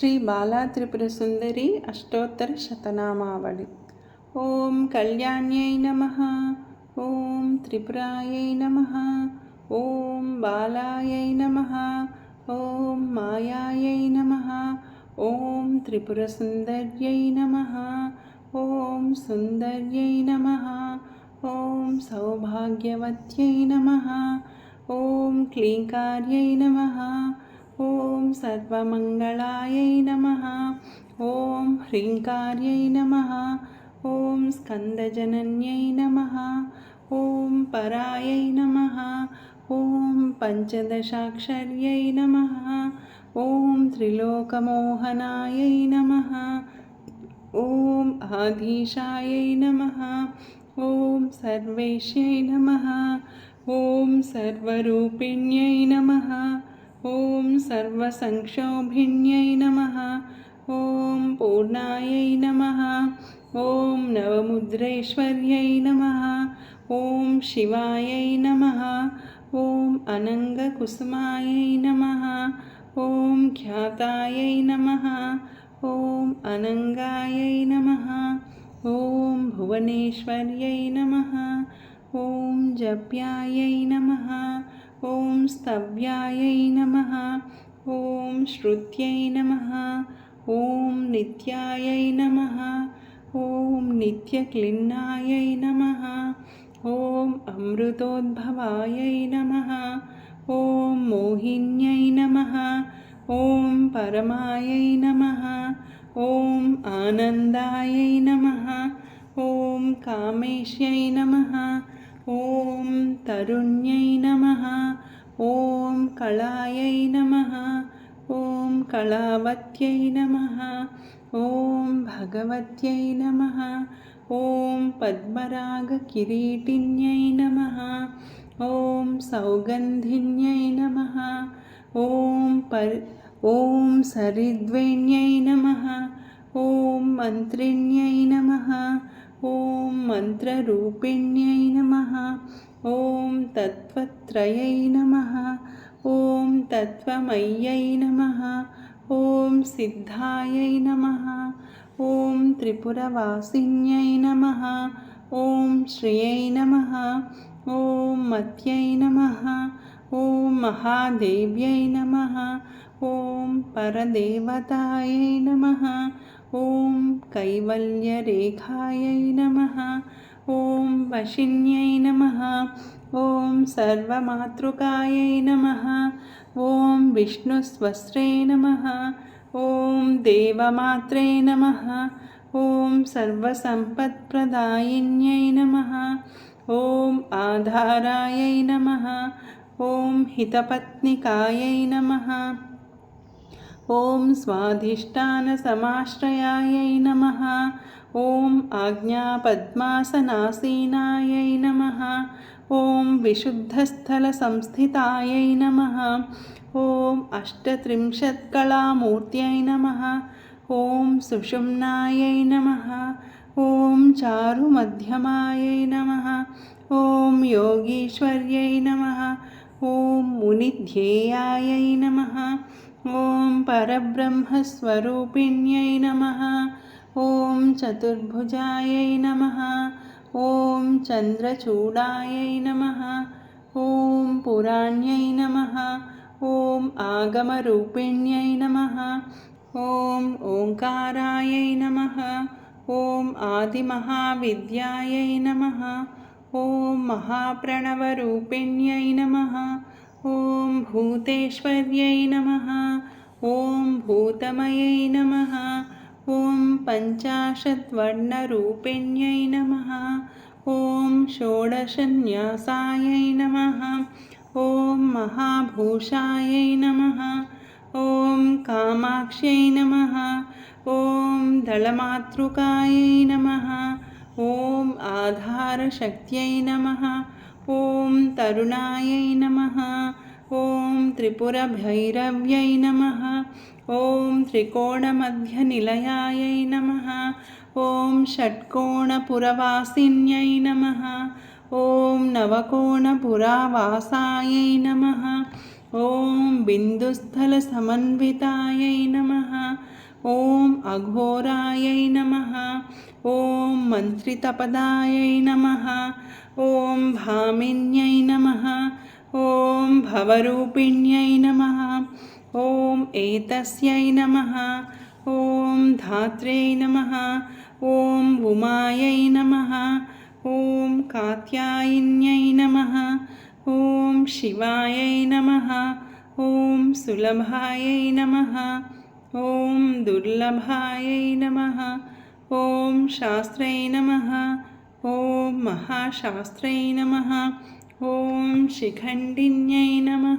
శ్రీ బాలా త్రిపుర సుందరి అష్టోత్తర శతనామావళి. ఓం కళ్యాణ్యై నమ. ఓం త్రిపురాయై నమ. ఓం బాలాయై నమ. ఓం మాయాయై నమ. ఓం త్రిపుర సుందర్యై నమ. ఓం సుందర్యై నమ. ఓం సౌభాగ్యవత్యై నమ. ఓం క్లీంకార్యై నమ. ॐ सर्वमङ्गलायै नमः। ॐ ह्रीङ्कार्यै नमः। ॐ स्कन्दजनन्यै नमः। ॐ परायै नमः। ॐ पञ्चदशाक्षर्यै नमः। ॐ त्रिलोकमोहनायै नमः। ॐ आधीशायै नमः। ॐ सर्वेश्यै नमः। ॐ सर्वरूपिण्यै नमः ॐ सर्वसंक्षोभिण्यै नमः। ॐ पूर्णायै नमः। ॐ नवमुद्रेश्वर्यै नमः। ॐ शिवायै नमः। ॐ अनङ्गकुसुमायै नमः। ॐ ख्यातायै नमः। ॐ अनङ्गायै नमः। ॐ भुवनेश्वर्यै नमः। ॐ जप्यायै नमः ॐ स्तव्यायै नमः ॐ श्रुत्यै नमः ॐ नित्यायै नमः ॐ नित्यक्लिन्नायै नमः ॐ अमृतोद्भवायै नमः ॐ मोहिन्यै नमः ॐ परमायै नमः ॐ आनन्दायै नमः ॐ कामेश्यै नमः ॐ तरुण्यै नमः ॐ कलायै नमः ॐ कलावत्यै नमः ॐ भगवत्यै नमः ॐ पद्मरागकिरीटिन्यै नमः ॐ सौगन्धिन्यै नमः ॐ पर् ॐ सरिद्वेण्यै नमः ॐ मन्त्रिण्यै नमः ॐ मन्त्ररूपिण्यै नमः। ॐ तत्त्वत्रयै नमः। ॐ तत्त्वमय्यै नमः। ॐ सिद्धायै नमः। ॐ त्रिपुरवासिन्यै नमः। ॐ श्रियै नमः। ॐ मत्यै नमः। ॐ महादेव्यै नमः ॐ परदेवतायै नमः ॐ कैवल्यरेखायै नमः ॐ वशिन्यै नमः ॐ सर्वमातृकायै नमः ॐ विष्णुस्वस्त्रे नमः ॐ देवमात्रे नमः ॐ सर्वसम्पत्प्रदायिन्यै नमः ॐ आधारायै नमः ॐ हितपत्निकायै नमः ॐ स्वाधिष्ठानसमाश्रयायै नमः। ॐ आज्ञापद्मासनासीनायै नमः। ॐ विशुद्धस्थलसंस्थितायै नमः। ॐ अष्टत्रिंशत्कलामूर्त्यै नमः। ॐ सुषुम्नायै नमः। ॐ चारुमध्यमायै नमः। ॐ योगीश्वर्यै नमः। ॐ मुनिध्येयायै नमः ॐ परब्रह्मस्वरूपिण्यै नमः ॐ चतुर्भुजायै नमः ॐ चन्द्रचूडायै नमः ॐ पुराण्यै नमः ॐ आगमरूपिण्यै नमः ॐ ओङ्कारायै नमः ॐ आदिमहाविद्यायै नमः ॐ महाप्रणवरूपिण्यै नमः ॐ भूतेश्वर्यै नमः ॐ भूतमयै नमः ॐ पञ्चाशद्वर्णरूपिण्यै नमः ॐ षोडशन्यासायै नमः ॐ महाभूषायै नमः ॐ कामाक्ष्यै नमः ॐ दलमातृकायै नमः ॐ आधारशक्त्यै नमः ఓం తరుణాయై నమ. ఓం త్రిపురభైరవ్యై నమ. ఓం త్రికోణమధ్యనిలయాయై నమ. ఓం షట్కోణపురవాసిన్యై నమ. ఓం నవకోణపురావాసాయై నమ. ఓం బిందుస్థలసమన్వితాయై నమ. ఓం అఘోరాయై నమ. ఓం మంత్రితపదాయై నమ. ఓం భామిన్యై నమ. ఓం భవరూపిణ్యై నమ. ఓం ఏతస్యై నమ. ఓం ధాత్రే నమ. ఓం ఉమాయై నమ. ఓం కాత్యాయిన్యై నమ. ఓం శివాయై నమ. ఓం సులభాయై నమ. ఓం దుర్లభాయై నమ. ఓం శాస్త్రై నమ. ఓం మహాశాస్త్రై నమ. ఓం శిఖండిన్యై నమ.